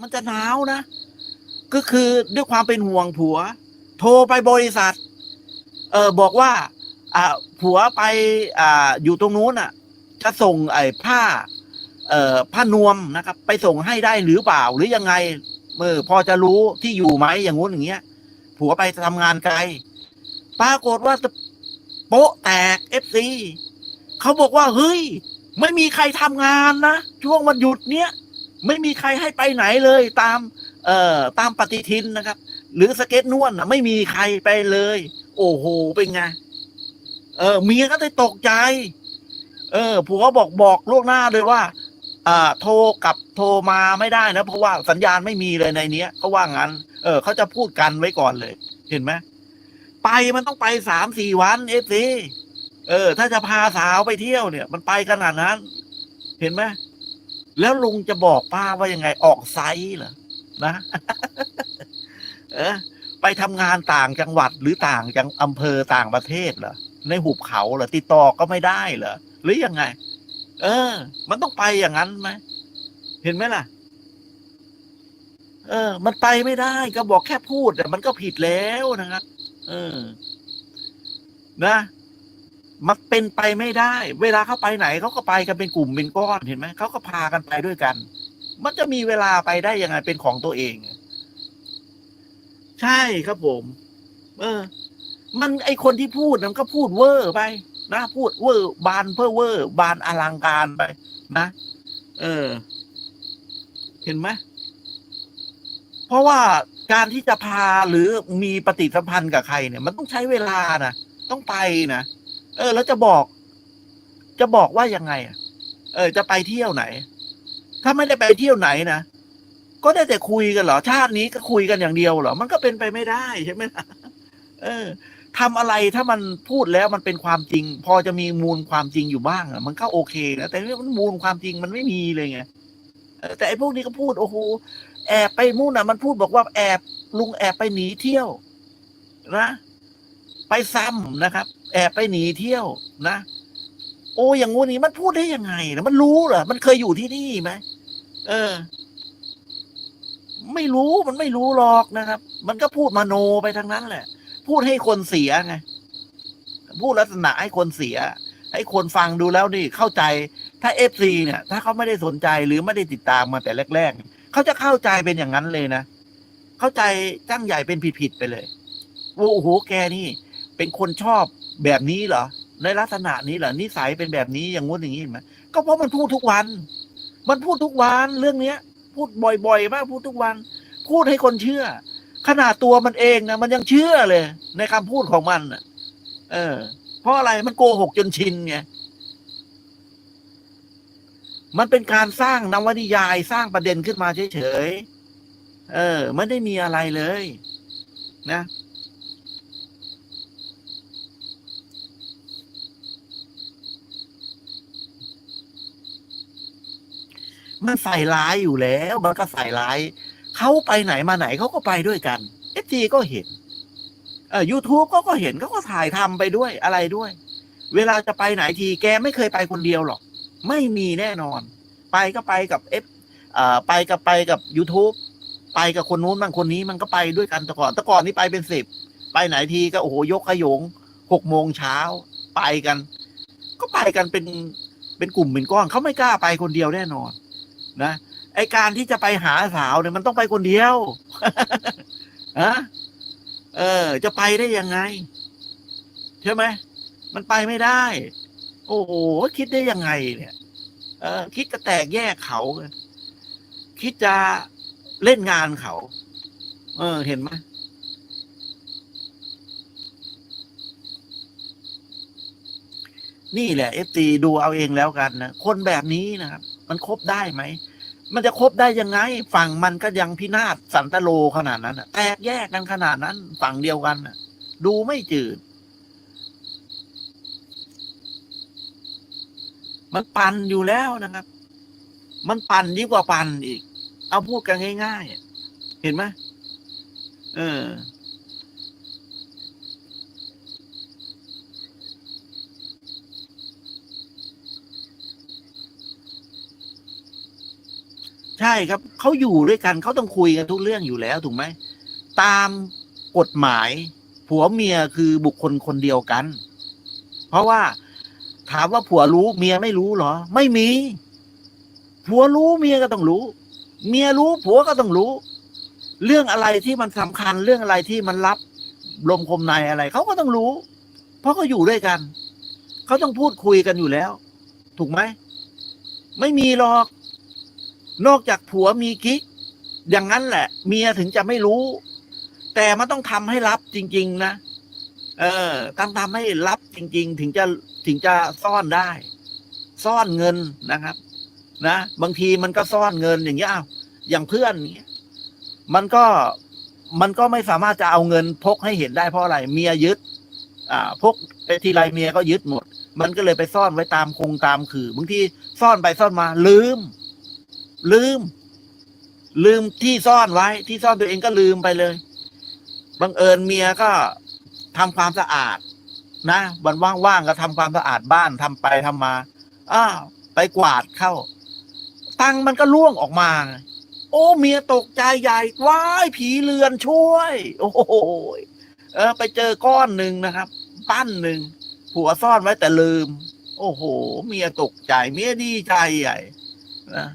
มันจะหนาวนะ ก็คือด้วยความเป็นห่วงผัว โทรไปบริษัท เออบอกว่า อ่าผัวไป อ่า อยู่ตรงนู้นอะ จะส่งไอ้ผ้า เอ่อผ้านวมนะครับ ไปส่งให้ได้หรือเปล่าหรือยังไงเออพอจะรู้ที่อยู่ไหมอย่างงู้นอย่างเงี้ย ผัวไปทำงานไกลปรากฏว่าโป๊ะแตกเอฟซีเขาบอกว่าเฮ้ย ไม่มีใครทำงานนะ ช่วงวันหยุดเนี้ย ไม่มีใครให้ไปไหนเลยตามเอ่อตามปฏิทินนะครับ หรือสเก็ตนวลนะไม่มีใครไปเลย โอ้โหเป็นไงเออเมียก็ได้ตกใจ เออผัวบอกบอกล่วงหน้าเลยว่า อ่า โทรกับโทรมาไม่ได้นะเพราะว่าสัญญาณไม่มีเลยในเนี้ยเขาว่างั้น เออเขาจะพูดกันไว้ก่อนเลย เห็นไหมไปมันต้องไปสามสี่วันเอฟซีเออ ถ้าจะพาสาวไปเที่ยวเนี่ย มันไปขนาดนั้น เห็นไหม แล้วลุงจะบอกป้าว่ายังไงออกไซส์เหรอนะเออไปทำงานต่างจังหวัดหรือต่างจังอำเภอต่างประเทศเหรอในหุบเขาเหรอติดต่อก็ไม่ได้เหรอหรือยังไง เออ มันต้องไปอย่างนั้นไหมเห็นไหมล่ะ เออ มันไปไม่ได้ก็บอกแค่พูดแต่มันก็ผิดแล้วนะครับ เออ นะ มันเป็นไปไม่ได้ เวลาเขาไปไหนเขาก็ไปกันเป็นกลุ่มเป็นก้อนเห็นไหมเขาก็พากันไปด้วยกัน มันจะมีเวลาไปได้ยังไงเป็นของตัวเอง ใช่ครับผม เออ มันไอคนที่พูดนะมันก็พูดเวอร์ไปนะพูดเวอร์บานเพ้อเวอร์ บานอลังการไป นะเออ เห็นไหมเพราะว่าการที่จะพาหรือมีปฏิสัมพันธ์กับใครเนี่ย มันต้องใช้เวลานะต้องไปนะ เออ แล้วจะบอก จะบอกว่ายังไงเออ จะไปเที่ยวไหน ถ้าไม่ได้ไปเที่ยวไหนนะก็ได้แต่คุยกันเหรอ ชาตินี้ก็คุยกันอย่างเดียวเหรอ มันก็เป็นไปไม่ได้ใช่ไหมล่ะเออทำอะไรถ้ามันพูดแล้วมันเป็นความจริง พอจะมีมูลความจริงอยู่บ้างอะมันก็โอเคนะแต่เรื่องมันมูลความจริงมันไม่มีเลยไงแต่ไอ้พวกนี้ก็พูดโอ้โหแอบไปมู่นอะ มันพูดบอกว่าแอบลุงแอบไปหนีเที่ยว นะ ไปซ้ำนะครับ แอบไปหนีเที่ยวนะโอ้อย่างงู้นนี้มันพูดได้ยังไงนะมันรู้เหรอมันเคยอยู่ที่นี่ไหมเออ ไม่รู้มันไม่รู้หรอกนะครับ มันก็พูดมโนไปทั้งนั้นแหละ พูดให้คนเสียไงพูดลักษณะให้คนเสีย ให้คนฟังดูแล้วนี่เข้าใจ ถ้าเอฟซีเนี่ย ถ้าเขาไม่ได้สนใจหรือไม่ได้ติดตามมาแต่แรกๆเขาจะเข้าใจเป็นอย่างนั้นเลยนะเข้าใจตั้งใหญ่เป็นผิดๆไปเลยโอ้โหแกนี่ เป็นคนชอบ แบบนี้เหรอ ในลักษณะนี้เหรอนิสัยเป็นแบบนี้อย่างงู้นอย่างนี้เห็นไหมก็เพราะมันพูดทุกวัน มันพูดทุกวันเรื่องเนี้ย พูดบ่อยๆมากพูดทุกวัน พูดให้คนเชื่อ ขนาดตัวมันเองนะมันยังเชื่อเลย ในคำพูดของมันเออ เพราะอะไรมันโกหกจนชินไงมันเป็นการสร้างนวนิยายสร้างประเด็นขึ้นมาเฉยๆ เออ ไม่ได้มีอะไรเลย นะ มันใส่ร้ายอยู่แล้ว มันก็ใส่ร้ายเขาไปไหนมาไหนเขาก็ไปด้วยกันเอฟจีก็เห็นเออยูทูบเขาก็เห็นเขาก็ถ่ายทำไปด้วยอะไรด้วย เวลาจะไปไหนทีแกไม่เคยไปคนเดียวหรอก ไม่มีแน่นอน ไปก็ไปกับเอฟเอ่อไปกับไปกับ youtube ไปกับคนนู้นบางคนนี้มันก็ไปด้วยกันแต่ก่อนแต่ก่อนนี่ไปเป็นสิบไปไหนทีก็โอ้โหยกขยงหกโมงเช้าไปกัน ก็ไปกันเป็นเป็นกลุ่มเป็นก้อนเขาไม่กล้าไปคนเดียวแน่นอน นะไอการที่จะไปหาสาวเนี่ยมันต้องไปคนเดียวฮะเออ จะไปได้ยังไง ใช่ไหมมันไปไม่ได้ โอ้โหคิดได้ยังไง เนี่ย เออ คิดจะแตกแยกเขา คิดจะเล่นงานเขา เออ เห็นไหมนี่แหละเอฟตีดูเอาเองแล้วกันนะคนแบบนี้นะครับ มันคบได้ไหม มันจะคบได้ยังไง ฝั่งมันก็ยังพินาศสันตโลขนาดนั้นแตกแยกกันขนาดนั้น ฝั่งเดียวกันดูไม่จืด มันปั่นอยู่แล้วนะครับ มันปั่นยิ่งกว่าปั่นอีก เอาพูดกันง่าย ๆ เห็นไหมเออ ใช่ครับเขาอยู่ด้วยกันเขาต้องคุยกันทุกเรื่องอยู่แล้วถูกไหมตามกฎหมาย ผัวเมียคือบุคคลคนเดียวกัน เพราะว่าถามว่าผัวรู้เมียไม่รู้หรอ ไม่มี ผัวรู้เมียก็ต้องรู้ เมียรู้ผัวก็ต้องรู้ เรื่องอะไรที่มันสำคัญเรื่องอะไรที่มันรับลมคมในอะไรเขาก็ต้องรู้ เพราะเขาอยู่ด้วยกันเขาต้องพูดคุยกันอยู่แล้ว ถูกไหมไม่มีหรอก นอกจากผัวมีกิ๊กอย่างนั้นแหละ เมียถึงจะไม่รู้ แต่มันต้องทำให้รับจริง ๆ นะ เออต้องทำให้รับจริง ๆ ถึงจะถึงจะซ่อนได้ ซ่อนเงินนะครับ นะบางทีมันก็ซ่อนเงินอย่างเงี้ยอ้าวอย่างเพื่อนเงี้ยมันก็มันก็ไม่สามารถจะเอาเงินพกให้เห็นได้เพราะอะไร เมียยึด อ่า พกไปทีไรเมียก็ยึดหมด มันก็เลยไปซ่อนไว้ตามคงตามคือบางทีซ่อนไปซ่อนมาลืม ลืม ลืมที่ซ่อนไว้ ที่ซ่อนตัวเองก็ลืมไปเลยบังเอิญเมียก็ทำความสะอาด นะวันว่างๆก็ทำความสะอาดบ้านทำไปทำมาอ้าวไปกวาดเข้า ตังมันก็ล่วงออกมา โอ้เมียตกใจใหญ่ว้ายผีเรือนช่วย โอ้โหเออ ไปเจอก้อนหนึ่งนะครับ ปั้นหนึ่งผัวซ่อนไว้แต่ลืม โอ้โห เมียตกใจ เมียดีใจใหญ่นะ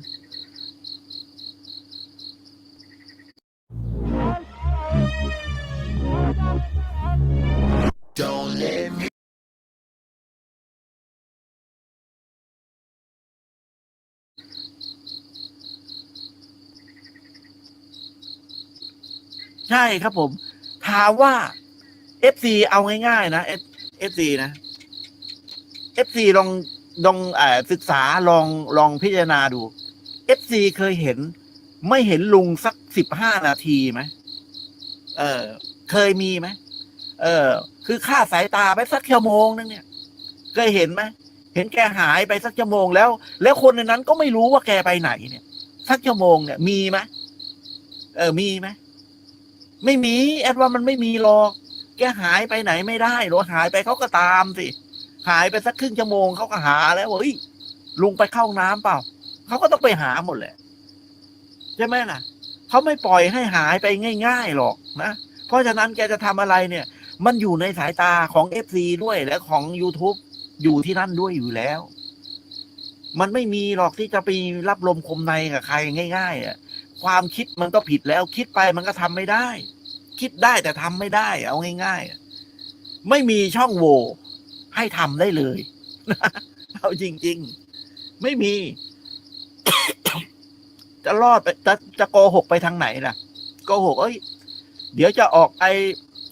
ใช่ครับผม ถามว่า FC เอาง่ายๆนะ FC นะ FC ลองลองเอ่อศึกษาลองลองพิจารณาดู FC เคยเห็น ไม่เห็นลุงสักสิบห้านาทีไหมเออ เคยมีไหมเออ คือค่าสายตาไปสักชั่วโมงนึงเนี่ย เคยเห็นไหมเห็นแกหายไปสักชั่วโมงแล้ว แล้วคนในนั้นก็ไม่รู้ว่าแกไปไหนเนี่ย สักชั่วโมงเนี่ยมีไหมเออมีไหม ไม่มี แอดว่ามันไม่มีหรอก แกหายไปไหนไม่ได้หรอกหายไปเขาก็ตามสิ หายไปสักครึ่งชั่วโมงเขาก็หาแล้วว่าเฮ้ยลุงไปเข้าน้ำเปล่า เขาก็ต้องไปหาหมดแหละใช่ไหมล่ะเขาไม่ปล่อยให้หายไปง่าย ๆหรอกนะ เพราะฉะนั้นแกจะทำอะไรเนี่ย มันอยู่ในสายตาของเอฟซีด้วยและของ YouTube อยู่ที่นั่นด้วยอยู่แล้ว มันไม่มีหรอกที่จะไปรับลมคมในกับใครง่าย ๆ อะ ความคิดมันก็ผิดแล้ว คิดไปมันก็ทำไม่ได้ คิดได้แต่ทำไม่ได้ เอาง่าย ๆ ไม่มีช่องโหว่ให้ทำได้เลยเอาจริง ๆ ไม่มี จะรอดไปจะจะโกหกไปทางไหนล่ะโกหกเอ้ย เดี๋ยวจะออกไป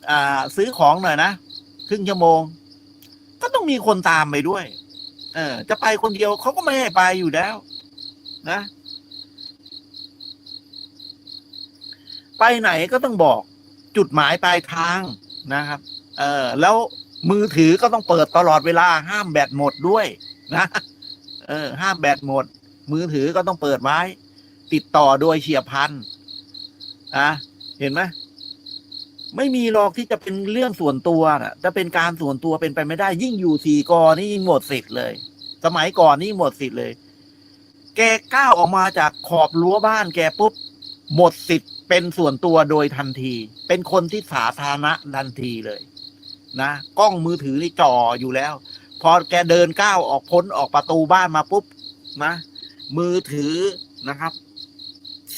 อ่าซื้อของหน่อยนะครึ่งชั่วโมง ก็ต้องมีคนตามไปด้วย เออ จะไปคนเดียวเขาก็ไม่ให้ไปอยู่แล้ว นะ ไปไหนก็ต้องบอกจุดหมายปลายทางนะครับ เออแล้วมือถือก็ต้องเปิดตลอดเวลาห้ามแบตหมดด้วยนะเออ ห้ามแบตหมด มือถือก็ต้องเปิดไว้ ติดต่อโดยเฉียบพันอะเห็นไหมไม่มีหรอกที่จะเป็นเรื่องส่วนตัวนะจะเป็นการส่วนตัวเป็นไปไม่ได้ ยิ่งอยู่สี่กอนี่ยิ่งหมดสิทธิ์เลย สมัยก่อนนี่หมดสิทธิ์เลย แกก้าวออกมาจากขอบรั้วบ้านแกปุ๊บหมดสิทธิ์ เป็นส่วนตัวโดยทันที เป็นคนที่สาธารณะทันทีเลยนะกล้องมือถือนี่จ่ออยู่แล้ว พอแกเดินก้าวออกพ้นออกประตูบ้านมาปุ๊บนะมือถือนะครับ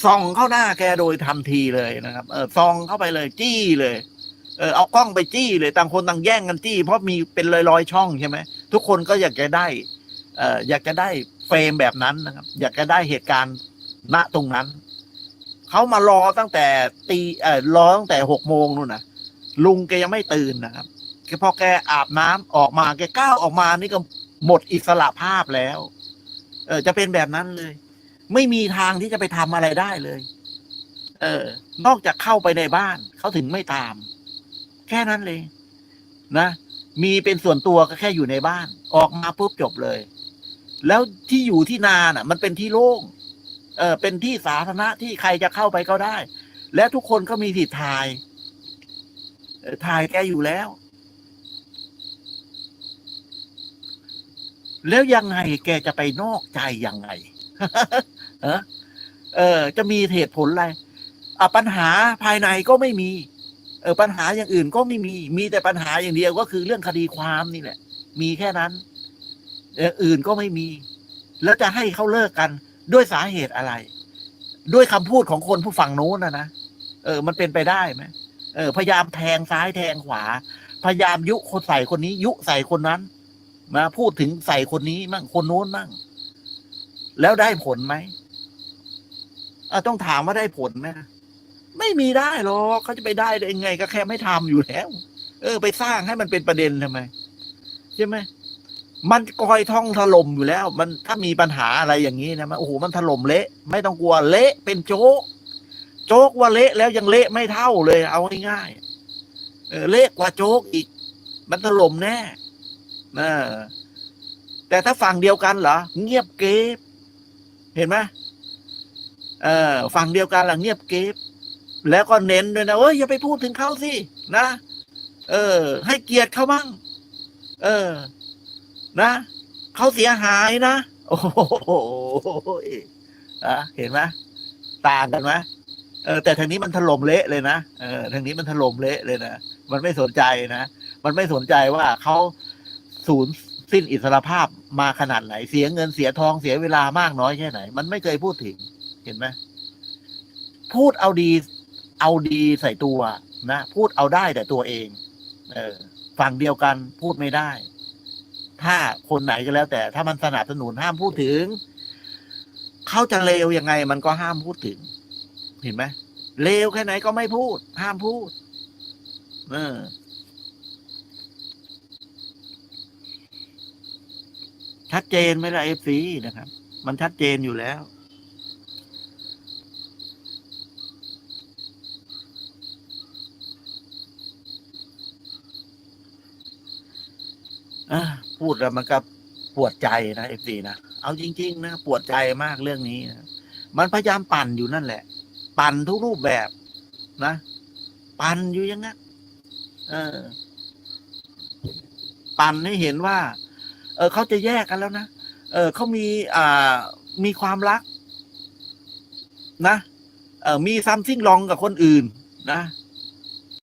ส่องเข้าหน้าแกโดยทันทีเลยนะครับ เออส่องเข้าไปเลย จี้เลย เออเอากล้องไปจี้เลยต่างคนต่างแย่งกันจี้ เพราะมีเป็นรอยๆช่องใช่ไหมทุกคนก็อยากจะได้เอ่ออยากจะได้เฟรมแบบนั้นนะครับ อยากจะได้เหตุการณ์ณตรงนั้น เขามารอตั้งแต่ตีเอ่อรอตั้งแต่หกโมงนู่นนะลุงแกยังไม่ตื่นนะครับแกพอแกอาบน้ำออกมาแกก้าวออกมานี่ก็หมดอิสระภาพแล้ว เออ จะเป็นแบบนั้นเลย ไม่มีทางที่จะไปทำอะไรได้เลย เออ นอกจากเข้าไปในบ้านเขาถึงไม่ตาม แค่นั้นเลย นะมีเป็นส่วนตัวก็แค่อยู่ในบ้าน ออกมาปุ๊บจบเลย แล้วที่อยู่ที่นาน่ะ มันเป็นที่โล่ง เออเป็นที่สาธารณะที่ใครจะเข้าไปก็ได้ และทุกคนก็มีสิทธิ์ถ่ายถ่ายแกอยู่แล้ว แล้วยังไงแกจะไปนอกใจยังไงเออเออ จะมีเหตุผลอะไรอะปัญหาภายในก็ไม่มี เออปัญหาอย่างอื่นก็ไม่มี มีแต่ปัญหาอย่างเดียวก็คือเรื่องคดีความนี่แหละ มีแค่นั้นอย่างอื่นก็ไม่มี แล้วจะให้เขาเลิกกัน ด้วยสาเหตุอะไร ด้วยคำพูดของคนผู้ฝั่งโน้นนะนะเออ มันเป็นไปได้ไหมเออ พยายามแทงซ้ายแทงขวา พยายามยุคนใส่คนนี้ ยุใส่คนนั้นมาพูดถึงใส่คนนี้มั่งคนโน้นมั่ง แล้วได้ผลไหมอะต้องถามว่าได้ผลไหมไม่มีได้หรอกเขาจะไปได้ได้ยังไง ก็แค่ไม่ทำอยู่แล้ว เออ ไปสร้างให้มันเป็นประเด็นทำไมใช่ไหม มันกอยท่องถล่มอยู่แล้ว มันถ้ามีปัญหาอะไรอย่างนี้นะมันโอ้โหมันถล่มเละ ไม่ต้องกลัวเละเป็นโจ๊กโจ๊กว่าเละแล้วยังเละไม่เท่าเลย เอาง่ายๆเออเละกว่าโจ๊กอีก มันถล่มแน่เออแต่ถ้าฝั่งเดียวกันเหรอเงียบเก็บเห็นไหมเออฝั่งเดียวกันหลังเงียบเก็บแล้วก็เน้นด้วยนะเอ้ยอย่าไปพูดถึงเขาสินะเออ ให้เกียรติเขาบ้างเออ นะเขาเสียหายนะ โอ้โหอะเห็นไหมต่างกันไหมเออแต่ทางนี้มันถล่มเละเลยนะเออทางนี้มันถล่มเละเลยนะมันไม่สนใจนะมันไม่สนใจว่าเขาสูญสิ้นอิสรภาพมาขนาดไหน เสียเงินเสียทองเสียเวลามากน้อยแค่ไหน มันไม่เคยพูดถึง เห็นไหมพูดเอาดี เอาดีใส่ตัวนะพูดเอาได้แต่ตัวเอง เออฝั่งเดียวกันพูดไม่ได้ ถ้าคนไหนก็แล้ว แต่ถ้ามันสนับสนุนห้ามพูดถึง เขาจะเลวยังไง มันก็ห้ามพูดถึง เห็นไหมเลวแค่ไหนก็ไม่พูด ห้ามพูด เออชัดเจนไหมล่ะเอฟซีนะครับ มันชัดเจนอยู่แล้ว อะ พูดแล้วมันก็ปวดใจนะเอฟซีนะเอาจริง ๆ นะปวดใจมากเรื่องนี้นะมันพยายามปั่นอยู่นั่นแหละ ปั่นทุกรูปแบบนะ ปั่นอยู่อย่างนั้นเออ ปั่นให้เห็นว่า เออเขาจะแยกกันแล้วนะเออเขามีอ่ามีความรัก นะเออมีซัมซิ่งลองกับคนอื่น นะ